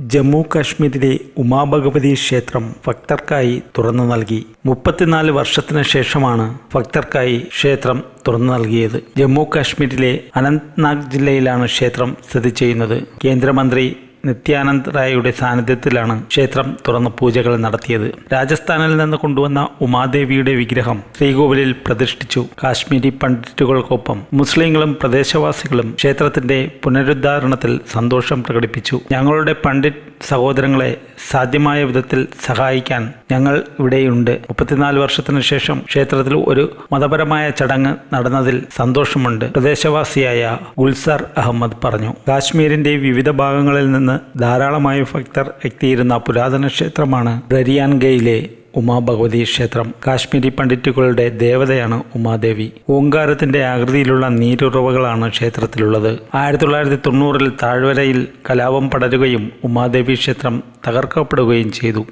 ജമ്മു കാശ്മീരിലെ ഉമാഭഗവതി ക്ഷേത്രം ഭക്തർക്കായി തുറന്നു നൽകി. മുപ്പത്തിനാല് വർഷത്തിന് ശേഷമാണ് ഭക്തർക്കായി ക്ഷേത്രം തുറന്നു നൽകിയത്. ജമ്മു കാശ്മീരിലെ അനന്ത്നാഗ് ജില്ലയിലാണ് ക്ഷേത്രം സ്ഥിതി ചെയ്യുന്നത്. കേന്ദ്രമന്ത്രി നിത്യാനന്ദ് റായയുടെ സാന്നിധ്യത്തിലാണ് ക്ഷേത്രം തുറന്ന് പൂജകൾ നടത്തിയത്. രാജസ്ഥാനിൽ നിന്ന് കൊണ്ടുവന്ന ഉമാദേവിയുടെ വിഗ്രഹം ശ്രീകോവിലിൽ പ്രതിഷ്ഠിച്ചു. കാശ്മീരി പണ്ഡിറ്റുകൾക്കൊപ്പം മുസ്ലിങ്ങളും പ്രദേശവാസികളും ക്ഷേത്രത്തിന്റെ പുനരുദ്ധാരണത്തിൽ സന്തോഷം പ്രകടിപ്പിച്ചു. ഞങ്ങളുടെ പണ്ഡിറ്റ് സഹോദരങ്ങളെ സാധ്യമായ വിധത്തിൽ സഹായിക്കാൻ ഞങ്ങൾ ഇവിടെയുണ്ട്. മുപ്പത്തിനാല് വർഷത്തിനു ശേഷം ക്ഷേത്രത്തിൽ ഒരു മതപരമായ ചടങ്ങ് നടന്നതിൽ സന്തോഷമുണ്ട്. പ്രദേശവാസിയായ ഗുൽസർ അഹമ്മദ് പറഞ്ഞു കാശ്മീരിന്റെ വിവിധ ഭാഗങ്ങളിൽ നിന്ന് ധാരാളമായി ഭക്തർ എത്തിയിരുന്ന പുരാതന ക്ഷേത്രമാണ് ബ്രരിയാൻഗയിലെ ഉമാഭഗവതി ക്ഷേത്രം. കാശ്മീരി പണ്ഡിറ്റുകളുടെ ദേവതയാണ് ഉമാദേവി. ഓങ്കാരത്തിന്റെ ആകൃതിയിലുള്ള നീരുറവകളാണ് ക്ഷേത്രത്തിലുള്ളത്. ആയിരത്തി തൊള്ളായിരത്തി തൊണ്ണൂറിൽ താഴ്വരയിൽ കലാപം പടരുകയും ഉമാദേവി ക്ഷേത്രം തകർക്കപ്പെടുകയും ചെയ്തു.